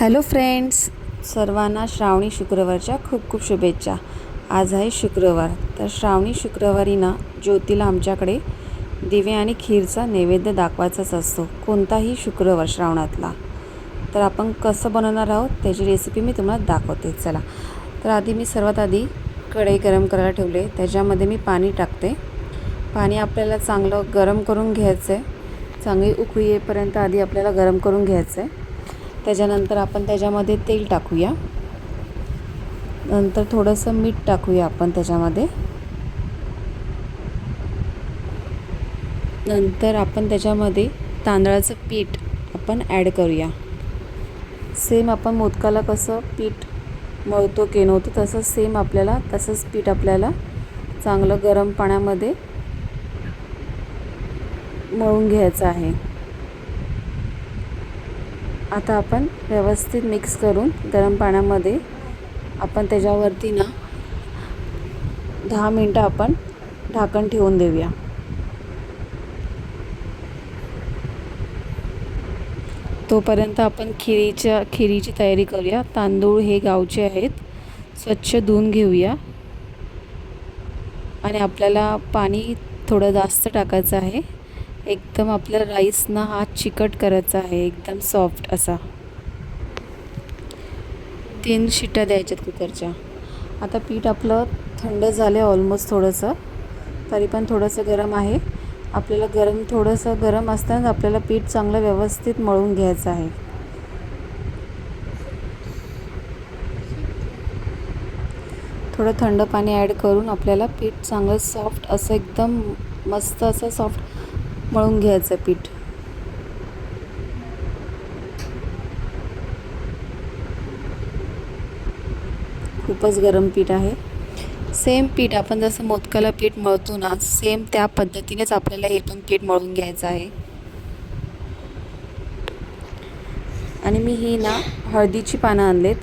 Hello friends सर्वांना श्रावणी शुक्रवारच्या खूप खूप शुभेच्छा. आज आहे शुक्रवार तर श्रावणी शुक्रवारी ना ज्योतीला आमच्याकडे दिवे आणि खीरचा नैवेद्य दाखवायचाच असतो कोणताही शुक्रवार श्रावणातला. तर आपण कसं बनवणार आहोत त्याची रेसिपी मी तुम्हाला दाखवते. चला तर आधी मी सर्वात आधी कढई गरम करायला ठेवले त्याच्यामध्ये मी पाणी टाकते. पाणी आपल्याला चांगलं गरम करून घ्यायचं आहे चांगली उकळी येईपर्यंत आधी आपल्याला गरम करून घ्यायचं आहे त्याच्यानंतर आपण त्याच्यामध्ये तेल टाकूया. नंतर थोडंसं मीठ टाकूया आपण त्याच्यामध्ये. नंतर आपण त्याच्यामध्ये तांदळाचं पीठ आपण ॲड करूया. सेम आपण मोदकाला कसं पीठ मळतो केनवतो तसंच सेम आपल्याला तसंच पीठ आपल्याला चांगलं गरम पाण्यामध्ये मळून घ्यायचं आहे. आता आपण व्यवस्थित मिक्स करून गरम पाण्यामध्ये आपण त्याच्यावरती ना दहा मिनटं आपण ढाकण ठेवून देऊया. तोपर्यंत आपण खिरीच्या खिरीची तयारी करूया. तांदूळ हे गावचे आहेत. स्वच्छ धुवून घेऊया. आणि आपल्याला पाणी थोडं जास्त टाकायचं आहे. एकदम आपल्या राईसना हा चिकट करायचा आहे एकदम सॉफ्ट असा. तीन शिट्ट्या द्यायच्यात कुकरच्या. आता पीठ आपलं थंड झालं आहे ऑलमोस्ट थोडंसं. तरी पण थोडंसं गरम आहे. आपल्याला गरम थोडंसं गरम असताना आपल्याला पीठ चांगलं व्यवस्थित मळून घ्यायचं आहे. थोडं थंड पाणी ॲड करून आपल्याला पीठ चांगलं सॉफ्ट असं एकदम मस्त असं सॉफ्ट मळून घ्यायचं पीठ. खूपच गरम पीठ आहे. सेम पीठ आपण जसं मोदकाला पीठ मळतो ना सेम त्या पद्धतीनेच आपल्याला हे पण पीठ मळून घ्यायचं आहे. आणि मी ही ना हळदीची पानं आणलेत.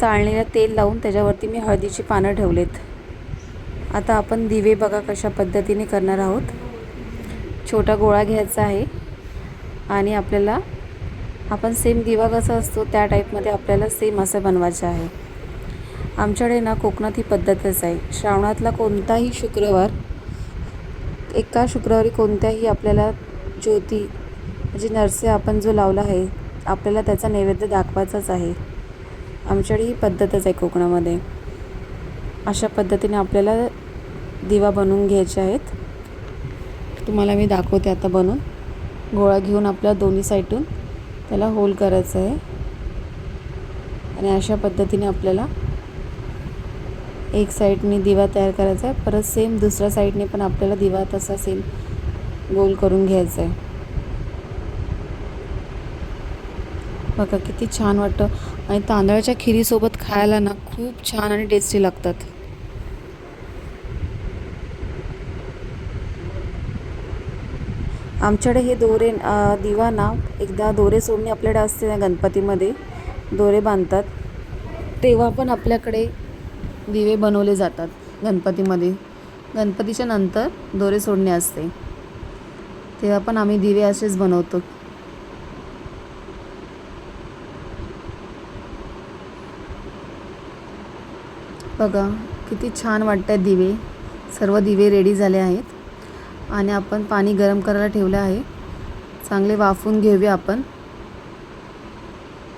चाळणीला तेल लावून त्याच्यावरती मी हळदीची पानं ठेवलेत. आता आपण दिवे बघा कशा पद्धतीने करणार आहोत. छोटा गोळा घ्यायचा आहे. आणि आपल्याला आपण सेम दिवा कसा असतो त्या टाईपमध्ये आपल्याला सेम असं बनवायचं आहे. आमच्याकडे ना कोकणात ही पद्धतच आहे. श्रावणातला कोणताही शुक्रवार एका शुक्रवारी कोणत्याही आपल्याला ज्योती म्हणजे नरसे आपण जो लावला आहे आपल्याला त्याचा नैवेद्य दाखवायचाच आहे. आमच्याकडे ही पद्धतच आहे कोकणामध्ये. अशा पद्धतीने आपल्याला दिवा बनवून घ्यायचे आहेत. तुम्हाला मी दाखवते आता बनवून. गोळा घेऊन आपल्या दोन्ही साईडून त्याला होल करायचं आहे. आणि अशा पद्धतीने आपल्याला एक साईडने दिवा तयार करायचा आहे. परत सेम दुसऱ्या साईडने पण आपल्याला दिवा तसा सेम गोल करून घ्यायचा आहे. बघा किती छान वाटतं. आणि तांदळाच्या खिरीसोबत खायला ना खूप छान आणि टेस्टी लागतात. आमच्याकडे हे दोरे दिवा ना एकदा दोरे सोडणे आपल्याकडे असते ना गणपतीमध्ये दोरे बांधतात. तेव्हा पण आपल्याकडे दिवे बनवले जातात गणपतीमध्ये. गणपतीच्या नंतर दोरे सोडणे असते. तेव्हा पण आम्ही दिवे असेच बनवतो. बघा किती छान वाटतात दिवे. सर्व दिवे रेडी झाले आहेत. आणि आपण पाणी गरम करायला ठेवलं आहे. चांगले वाफून घेऊया आपण.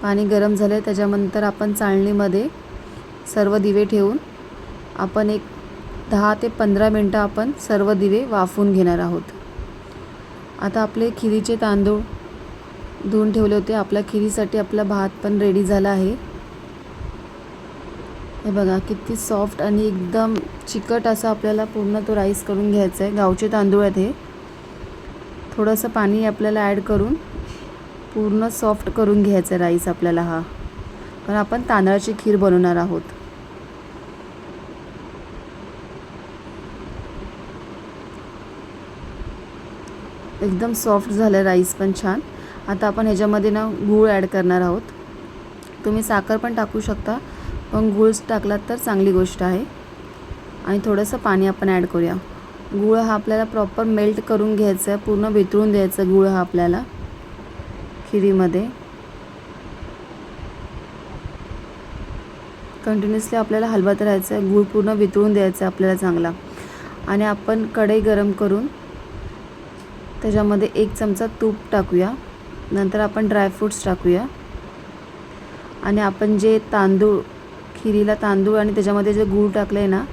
पाणी गरम झाले त्याच्यानंतर आपण चाळणीमध्ये सर्व दिवे ठेवून आपण एक दहा ते पंधरा मिनटं आपण सर्व दिवे वाफून घेणार आहोत. आता आपले खिरीचे तांदूळ धुवून ठेवले होते. आपल्या खिरीसाठी आपला भात पण रेडी झाला आहे. हे बघा किती सॉफ्ट आणि एकदम चिकट असा आपल्याला पूर्ण तो राईस करून घ्यायचा आहे. गावचे तांदूळ आहेत हे. थोडंसं पाणी आपल्याला ॲड करून पूर्ण सॉफ्ट करून घ्यायचं राईस आपल्याला हा. कारण आपण तांदळाची खीर बनवणार आहोत. एकदम सॉफ्ट झालं राईस पण छान. आता आपण ह्याच्यामध्ये ना गूळ ॲड करणार आहोत. तुम्ही साखर पण टाकू शकता. पण गूळ टाकलात तर चांगली गोष्ट आहे. आणि थोडंसं पाणी आपण ॲड करूया. गूळ हा आपल्याला प्रॉपर मेल्ट करून घ्यायचा आहे. पूर्ण वितळून द्यायचं गूळ हा आपल्याला खिरीमध्ये. कंटिन्युअसली आपल्याला हलवत राहायचं आहे. गूळ पूर्ण वितळून द्यायचा आहे आपल्याला चांगला. आणि आपण कढई गरम करून त्याच्यामध्ये एक चमचा तूप टाकूया. नंतर आपण ड्रायफ्रूट्स टाकूया. आणि आपण जे तांदूळ खिरीला तांदूळ आणि त्याच्यामध्ये जे गूळ टाकलं आहे ना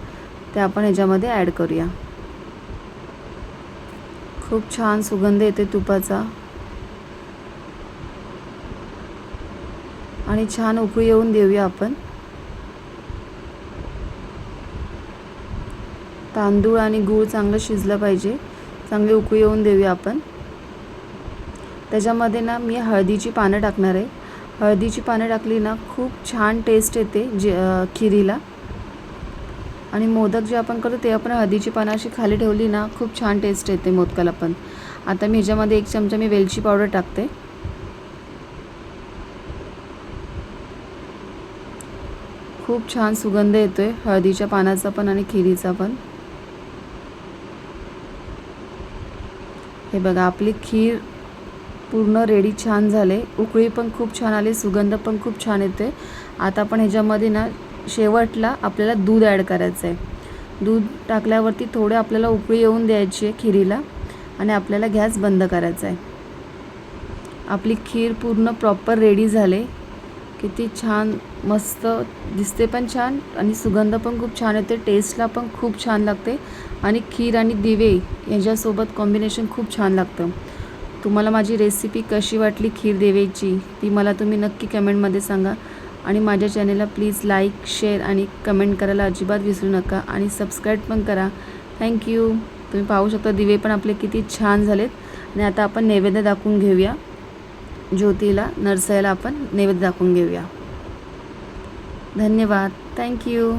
ते आपण ह्याच्यामध्ये ॲड करूया. खूप छान सुगंध येते तुपाचा. आणि छान उकळी येऊन देऊया आपण. तांदूळ आणि गूळ चांगलं शिजलं पाहिजे. चांगली उकळी येऊन देऊया आपण. त्याच्यामध्ये ना मी हळदीची पानं टाकणार आहे. हळदीची पानं टाकली ना खूप छान टेस्ट येते जे खिरीला. आणि मोदक जे आपण करतो ते आपण हळदीची पानं अशी खाली ठेवली ना खूप छान टेस्ट येते मोदकाला पण. आता मी ह्याच्यामध्ये एक चमचा मी वेलची पावडर टाकते. खूप छान सुगंध येतो आहे हळदीच्या पानाचा पण आणि खिरीचा पण. हे बघा आपली खीर पूर्ण रेडी छान झाले. उकळी पण खूप छान आली सुगंध पण खूप छान येते. आता आपण ह्याच्यामध्ये ना शेवटला आपल्याला दूध ॲड करायचं आहे दूध टाकल्यावरती थोडे आपल्याला उकळी येऊन द्यायची आहे खिरीला आणि आपल्याला गॅस बंद करायचा आहे. आपली खीर पूर्ण प्रॉपर रेडी झाले. किती छान मस्त दिसते पण छान आणि सुगंध पण खूप छान येते. टेस्टला पण खूप छान लागते. आणि खीर आणि दिवे यांच्यासोबत कॉम्बिनेशन खूप छान लागतं. तुम्हाला माझी रेसिपी कशी वाटली खीर देवेची ती मला तुम्ही नक्की कमेंटमध्ये सांगा. आणि माझ्या चॅनेलला प्लीज लाईक शेअर आणि कमेंट करायला अजिबात विसरू नका. आणि सबस्क्राईब पण करा. थँक्यू तुम्ही पाहू शकता दिवे पण आपले किती छान झालेत. आणि आता आपण नैवेद्य दाखवून घेऊया. ज्योतीला नरसयाला आपण नैवेद्य दाखवून घेऊया. धन्यवाद. थँक्यू